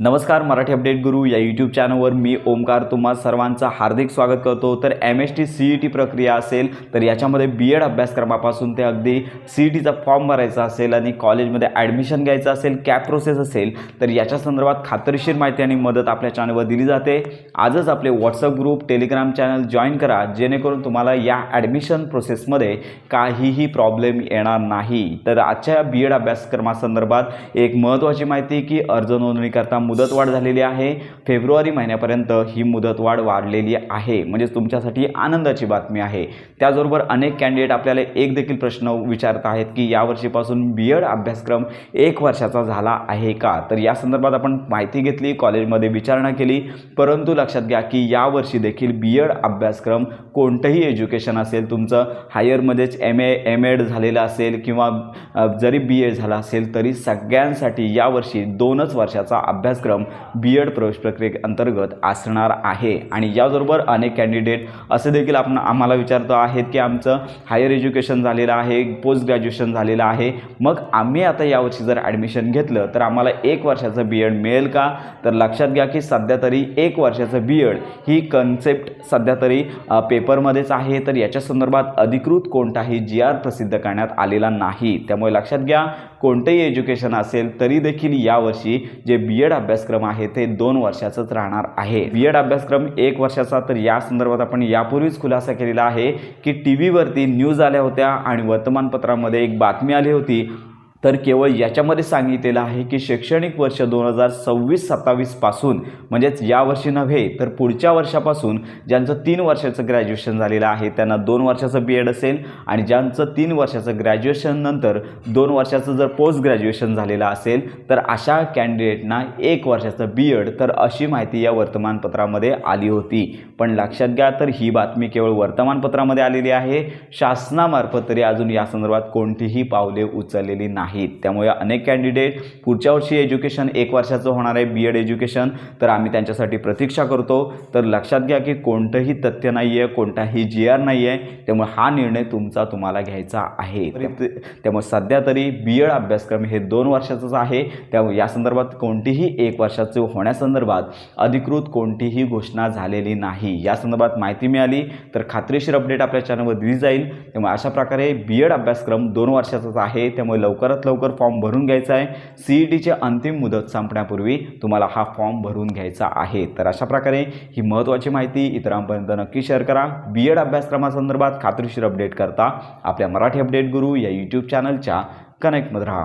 नमस्कार मराठी अपडेट गुरु या यूट्यूब चॅनलवर मी ओमकार तुम्हा सर्वांचं हार्दिक स्वागत करतो. तर M S T C E T प्रक्रिया असेल तर याच्यामध्ये बी एड अभ्यासक्रमापासून ते अगदी सी ई टीचा फॉर्म भरायचा असेल आणि कॉलेजमध्ये ॲडमिशन घ्यायचं असेल कॅप प्रोसेस असेल तर याच्या संदर्भात खात्रीशीर माहिती आणि मदत आपल्या चॅनलवर दिली जाते. आजच आपले WhatsApp group Telegram channel join करा जेणेकरून तुम्हाला या ॲडमिशन प्रोसेसमध्ये काहीही प्रॉब्लेम येणार नाही. तर आजच्या बी एड अभ्यासक्रमासंदर्भात एक महत्त्वाची माहिती की अर्ज नोंदणी करता मुदतवाढ झालेली आहे. फेब्रुवारी महिन्यापर्यंत ही मुदतवाढ वाढलेली आहे. म्हणजेच तुमच्यासाठी आनंदाची बातमी आहे. त्याचबरोबर अनेक कॅन्डिडेट आपल्याला एक देखील प्रश्न विचारत आहेत की यावर्षीपासून बी एड अभ्यासक्रम एक वर्षाचा झाला आहे का? तर या संदर्भात आपण माहिती घेतली कॉलेजमध्ये विचारणा केली. परंतु लक्षात घ्या की यावर्षी देखील बी एड अभ्यासक्रम कोणतंही एज्युकेशन असेल तुमचं हायरमध्येच एम ए एम एड झालेलं असेल किंवा जरी बी एड झाला असेल तरी सगळ्यांसाठी यावर्षी दोनच वर्षाचा अभ्यास अभ्यासक्रम बी एड प्रवेश प्रक्रियेअंतर्गत असणार आहे. आणि याबरोबर अनेक कॅन्डिडेट असे देखील आपण आम्हाला विचारतो आहेत की आमचं हायर एज्युकेशन झालेलं आहे पोस्ट ग्रॅज्युएशन झालेलं आहे. मग आम्ही आता यावर्षी जर ॲडमिशन घेतलं तर आम्हाला एक वर्षाचं बी एड मिळेल का? तर लक्षात घ्या की सध्या तरी एक वर्षाचं बी एड ही कन्सेप्ट सध्या तरी पेपरमध्येच आहे. तर याच्या संदर्भात अधिकृत कोणताही जी आर प्रसिद्ध करण्यात आलेला नाही. त्यामुळे लक्षात घ्या कोणतेही एज्युकेशन असेल तरी देखील यावर्षी जे बी एड अभ्यासक्रम आहे ते दोन वर्षाचंच राहणार आहे. बी एड अभ्यासक्रम एक वर्षाचा तर या संदर्भात आपण यापूर्वीच खुलासा केलेला आहे की टी व्हीवरती न्यूज आल्या होत्या आणि वर्तमानपत्रामध्ये एक बातमी आली होती तर केवळ याच्यामध्ये सांगितलेलं आहे की शैक्षणिक वर्ष दोन हजार सव्वीस सत्तावीसपासून म्हणजेच यावर्षी नव्हे तर पुढच्या वर्षापासून ज्यांचं तीन वर्षाचं ग्रॅज्युएशन झालेलं आहे त्यांना दोन वर्षाचं बी एड असेल आणि ज्यांचं तीन वर्षाचं ग्रॅज्युएशन नंतर दोन वर्षाचं जर पोस्ट ग्रॅज्युएशन झालेलं असेल तर अशा कॅन्डिडेटना एक वर्षाचं बी एड तर अशी माहिती या वर्तमानपत्रामध्ये आली होती. पण लक्षात घ्या तर ही बातमी केवळ वर्तमानपत्रामध्ये आलेली आहे. शासनामार्फत तरी अजून या संदर्भात कोणतीही पावले उचललेली नाही. नाहीत त्यामुळे अनेक कॅन्डिडेट पुढच्या वर्षी एज्युकेशन एक वर्षाचं होणार आहे बी एड एज्युकेशन तर आम्ही त्यांच्यासाठी प्रतीक्षा करतो. तर लक्षात घ्या की कोणतंही तथ्य नाही आहे कोणताही जी आर नाही आहे त्यामुळे हा निर्णय तुमचा तुम्हाला घ्यायचा आहे. त्यामुळे सध्या तरी बी एड अभ्यासक्रम हे दोन वर्षाचंच आहे. त्यामुळे या संदर्भात कोणतीही एक वर्षाचे होण्यासंदर्भात अधिकृत कोणतीही घोषणा झालेली नाही. या संदर्भात माहिती मिळाली तर खात्रीशीर अपडेट आपल्या चॅनलवर दिली जाईल. त्यामुळे अशा प्रकारे बी एड अभ्यासक्रम दोन वर्षाचाच आहे. त्यामुळे लवकरात लवकर फॉर्म भरून घ्यायचा आहे. सी ई टीची अंतिम मुदत संपण्यापूर्वी तुम्हाला हा फॉर्म भरून घ्यायचा आहे. तर अशा प्रकारे ही महत्त्वाची माहिती इतरांपर्यंत नक्की शेअर करा. बी एड अभ्यासक्रमासंदर्भात खात्रीशीर अपडेट करता आपल्या मराठी अपडेट गुरु या यूट्यूब चॅनलच्या कनेक्टमध्ये राहा.